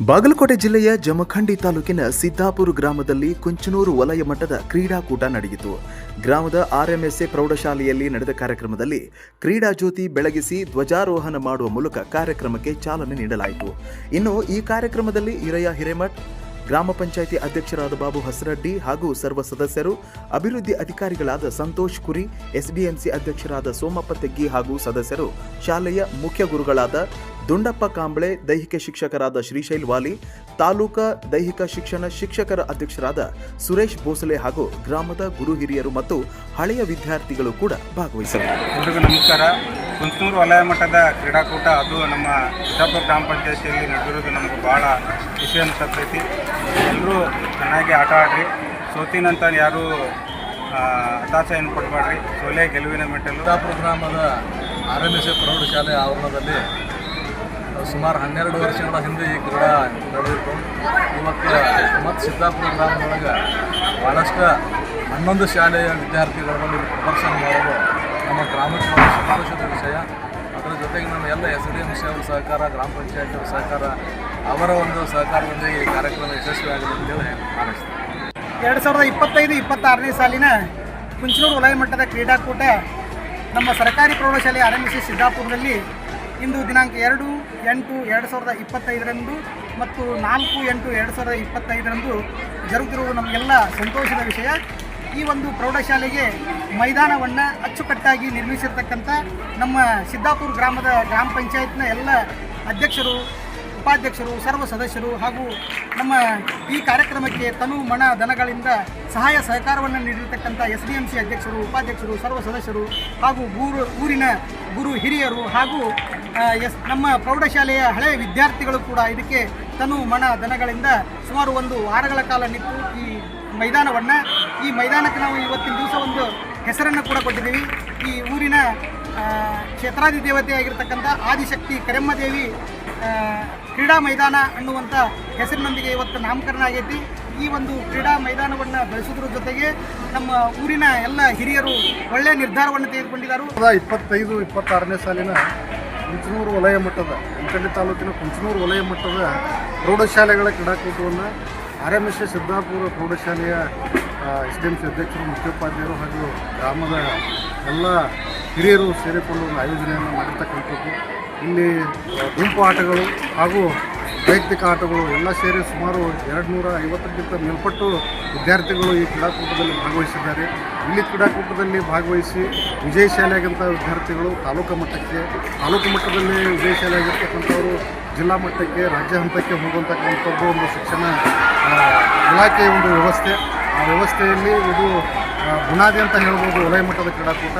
ಬಾಗಲಕೋಟೆ ಜಿಲ್ಲೆಯ ಜಮಖಂಡಿ ತಾಲೂಕಿನ ಸಿದ್ದಾಪುರ ಗ್ರಾಮದಲ್ಲಿ ಕುಂಚನೂರು ವಲಯ ಮಟ್ಟದ ಕ್ರೀಡಾಕೂಟ ನಡೆಯಿತು ಗ್ರಾಮದ ಆರ್ಎಂಎಸ್ಎ ಪ್ರೌಢಶಾಲೆಯಲ್ಲಿ ನಡೆದ ಕಾರ್ಯಕ್ರಮದಲ್ಲಿ ಕ್ರೀಡಾ ಜ್ಯೋತಿ ಬೆಳಗಿಸಿ ಧ್ವಜಾರೋಹಣ ಮಾಡುವ ಮೂಲಕ ಕಾರ್ಯಕ್ರಮಕ್ಕೆ ಚಾಲನೆ ನೀಡಲಾಯಿತು. ಇನ್ನು ಈ ಕಾರ್ಯಕ್ರಮದಲ್ಲಿ ಹಿರಯ್ಯ ಹಿರೇಮಠ್, ಗ್ರಾಮ ಪಂಚಾಯಿತಿ ಅಧ್ಯಕ್ಷರಾದ ಬಾಬು ಹಸರಡ್ಡಿ ಹಾಗೂ ಸರ್ವ ಸದಸ್ಯರು, ಅಭಿವೃದ್ಧಿ ಅಧಿಕಾರಿಗಳಾದ ಸಂತೋಷ್ ಕುರಿ ಎಸ್ಡಿಎಂಸಿ ಅಧ್ಯಕ್ಷರಾದ ಸೋಮಪ್ಪ ತೆಗ್ಗಿ ಹಾಗೂ ಸದಸ್ಯರು, ಶಾಲೆಯ ಮುಖ್ಯ ಗುರುಗಳಾದ ದುಂಡಪ್ಪ ಕಾಂಬಳೆ ದೈಹಿಕ ಶಿಕ್ಷಕರಾದ ಶ್ರೀಶೈಲ್ ವಾಲಿ ತಾಲೂಕಾ ದೈಹಿಕ ಶಿಕ್ಷಣ ಶಿಕ್ಷಕರ ಅಧ್ಯಕ್ಷರಾದ ಸುರೇಶ್ ಭೋಸಲೆ ಹಾಗೂ ಗ್ರಾಮದ ಗುರು ಹಿರಿಯರು ಮತ್ತು ಹಳೆಯ ವಿದ್ಯಾರ್ಥಿಗಳು ಕೂಡ ಭಾಗವಹಿಸಿದರು ಎಲ್ರಿಗೂ ನಮಸ್ಕಾರ. ಕುಂತೂರು ವಲಯ ಮಟ್ಟದ ಕ್ರೀಡಾಕೂಟ ಅದು ನಮ್ಮ ಚಿತ್ತಾಪುರ ಗ್ರಾಮ ಪಂಚಾಯತಿಯಲ್ಲಿ ನಡೆದಿರೋದು ನಮಗೆ ಭಾಳ ಖುಷಿ ಅನಿಸ್ತೈತಿ ಎಲ್ಲರೂ ಚೆನ್ನಾಗಿ ಆಟ ಆಡ್ರಿ. ಸೋತಿನಂತ ಯಾರೂ ಹತಾಶ ಹತಾಶೆಯನ್ನು ಕೊಡಬೇಡ್ರಿ ಸೋಲೆ ಗೆಲುವಿನ ಮೆಟ್ಟಲು. ಚಿತ್ತಾಪುರ ಗ್ರಾಮದ ಆರ್ ಎಂ ಎಸ್ ಎ ಪ್ರೌಢಶಾಲೆ ಆವರಣದಲ್ಲಿ ಸುಮಾರು ಹನ್ನೆರಡು ವರ್ಷಗಳ ಹಿಂದೆ ಈ ಕ್ರೀಡಾ ನಡೆದಿತ್ತು. ಇವತ್ತು ಮತ್ತು ಸಿದ್ದಾಪುರ ಗ್ರಾಮದೊಳಗೆ ಭಾಳಷ್ಟು ಹನ್ನೊಂದು ಶಾಲೆಯ ವಿದ್ಯಾರ್ಥಿಗಳನ್ನು ಪ್ರದರ್ಶನ ಮಾಡೋದು ನಮ್ಮ ಗ್ರಾಮಕ್ಕೆ ಸಂತೋಷದ ವಿಷಯ. ಅದರ ಜೊತೆಗೆ ನಮ್ಮ ಎಲ್ಲ ಎಸ್ ಡಿ ಎಂ ಸಿ ಅವರ ಸಹಕಾರ, ಗ್ರಾಮ ಪಂಚಾಯತ್ ಸಹಕಾರ, ಅವರ ಒಂದು ಸಹಕಾರದೊಂದಿಗೆ ಈ ಕಾರ್ಯಕ್ರಮ ಯಶಸ್ವಿಯಾಗಿದೆ ಅಂತೇಳಿ ಹಾರೈಸ್ತೀನಿ ಎರಡು ಸಾವಿರದ ಇಪ್ಪತ್ತೈದು, ಇಪ್ಪತ್ತಾರನೇ ಸಾಲಿನ ಕುಂಚನೂರು ವಲಯ ಮಟ್ಟದ ಕ್ರೀಡಾಕೂಟ ನಮ್ಮ ಸರ್ಕಾರಿ ಪ್ರೌಢಶಾಲೆ ಆರಂಭಿಸಿ ಸಿದ್ದಾಪುರದಲ್ಲಿ ಇಂದು ದಿನಾಂಕ ಎರಡು ಎಂಟು ಎರಡು ಸಾವಿರದ ಇಪ್ಪತ್ತೈದರಂದು ಮತ್ತು ನಾಲ್ಕು ಎಂಟು ಎರಡು ಸಾವಿರದ ಇಪ್ಪತ್ತೈದರಂದು ಜರುಗುತ್ತಿರುವುದು ನಮಗೆಲ್ಲ ಸಂತೋಷದ ವಿಷಯ. ಈ ಒಂದು ಪ್ರೌಢಶಾಲೆಗೆ ಮೈದಾನವನ್ನು ಅಚ್ಚುಕಟ್ಟಾಗಿ ನಿರ್ಮಿಸಿರ್ತಕ್ಕಂಥ ನಮ್ಮ ಸಿದ್ದಾಪುರ ಗ್ರಾಮದ ಗ್ರಾಮ ಪಂಚಾಯತ್ನ ಎಲ್ಲ ಅಧ್ಯಕ್ಷರು, ಉಪಾಧ್ಯಕ್ಷರು, ಸರ್ವ ಸದಸ್ಯರು ಹಾಗೂ ನಮ್ಮ ಈ ಕಾರ್ಯಕ್ರಮಕ್ಕೆ ತನು ಮಣ ದನಗಳಿಂದ ಸಹಾಯ ಸಹಕಾರವನ್ನು ನೀಡಿರ್ತಕ್ಕಂಥ ಎಸ್ ಡಿ ಎಂ ಸಿ ಅಧ್ಯಕ್ಷರು, ಉಪಾಧ್ಯಕ್ಷರು, ಸರ್ವ ಸದಸ್ಯರು ಹಾಗೂ ಊರು ಊರಿನ ಗುರು ಹಿರಿಯರು ಹಾಗೂ ಎಸ್, ನಮ್ಮ ಪ್ರೌಢಶಾಲೆಯ ಹಳೆಯ ವಿದ್ಯಾರ್ಥಿಗಳು ಕೂಡ ಇದಕ್ಕೆ ತನು ಮಣ ದನಗಳಿಂದ ಸುಮಾರು ಒಂದು ವಾರಗಳ ಕಾಲ ನಿಂತು ಈ ಮೈದಾನವನ್ನು, ಈ ಮೈದಾನಕ್ಕೆ ನಾವು ಇವತ್ತಿನ ದಿವಸ ಒಂದು ಹೆಸರನ್ನು ಕೂಡ ಕೊಟ್ಟಿದ್ದೀವಿ. ಈ ಊರಿನ ಕ್ಷೇತ್ರಾದಿ ದೇವತೆ ಆಗಿರ್ತಕ್ಕಂಥ ಆದಿಶಕ್ತಿ ಕರೆಮ್ಮದೇವಿ ಕ್ರೀಡಾ ಮೈದಾನ ಅನ್ನುವಂಥ ಹೆಸರಿನೊಂದಿಗೆ ಇವತ್ತು ನಾಮಕರಣ ಆಗೈತಿ. ಈ ಒಂದು ಕ್ರೀಡಾ ಮೈದಾನವನ್ನು ಬೆಳೆಸೋದ್ರ ಜೊತೆಗೆ ನಮ್ಮ ಊರಿನ ಎಲ್ಲ ಹಿರಿಯರು ಒಳ್ಳೆಯ ನಿರ್ಧಾರವನ್ನು ತೆಗೆದುಕೊಂಡಿದ್ದಾರೆ. ಇಪ್ಪತ್ತೈದು, ಇಪ್ಪತ್ತಾರನೇ ಸಾಲಿನ ಕುಂಚನೂರು ವಲಯ ಮಟ್ಟದ ಅಂಕಲಿ ತಾಲೂಕಿನ ಕುಂಚನೂರು ವಲಯ ಮಟ್ಟದ ಪ್ರೌಢಶಾಲೆಗಳ ಕ್ರೀಡಾಕೂಟವನ್ನು ಆರ್ ಸಿದ್ದಾಪುರ ಪ್ರೌಢಶಾಲೆಯ ಎಸ್ ಡಿ ಎಂ ಸಿ ಅಧ್ಯಕ್ಷರು, ಮುಖ್ಯೋಪಾಧ್ಯಾಯರು ಹಾಗೂ ಗ್ರಾಮದ ಎಲ್ಲ ಹಿರಿಯರು ಸೇರಿಕೊಂಡು ಒಂದು ಆಯೋಜನೆಯನ್ನು ಮಾಡಿರ್ತಕ್ಕಂಥದ್ದು. ಇಲ್ಲಿ ಗುಂಪು ಆಟಗಳು ಹಾಗೂ ವೈಯಕ್ತಿಕ ಆಟಗಳು ಎಲ್ಲ ಸೇರಿ ಸುಮಾರು ಎರಡು ನೂರ ಐವತ್ತಕ್ಕಿಂತ ಮೇಲ್ಪಟ್ಟು ವಿದ್ಯಾರ್ಥಿಗಳು ಈ ಕ್ರೀಡಾಕೂಟದಲ್ಲಿ ಭಾಗವಹಿಸಿದ್ದಾರೆ. ಇಲ್ಲಿ ಕ್ರೀಡಾಕೂಟದಲ್ಲಿ ಭಾಗವಹಿಸಿ ವಿಜಯಶಾಲಿಯಾಗಿಂಥ ವಿದ್ಯಾರ್ಥಿಗಳು ತಾಲೂಕು ಮಟ್ಟಕ್ಕೆ, ತಾಲೂಕು ಮಟ್ಟದಲ್ಲಿ ವಿಜಯಶಾಲಿಯಾಗಿರ್ತಕ್ಕಂಥವರು ಜಿಲ್ಲಾ ಮಟ್ಟಕ್ಕೆ, ರಾಜ್ಯ ಹಂತಕ್ಕೆ ಹೋಗುವಂತಕ್ಕಂಥದ್ದು ಒಂದು ಶಿಕ್ಷಣ ಇಲಾಖೆಯ ಒಂದು ವ್ಯವಸ್ಥೆ. ಆ ವ್ಯವಸ್ಥೆಯಲ್ಲಿ ಇದು ಬುನಾದಿ ಅಂತ ಹೇಳ್ಬೋದು, ವಲಯ ಮಟ್ಟದ ಕ್ರೀಡಾಕೂಟ.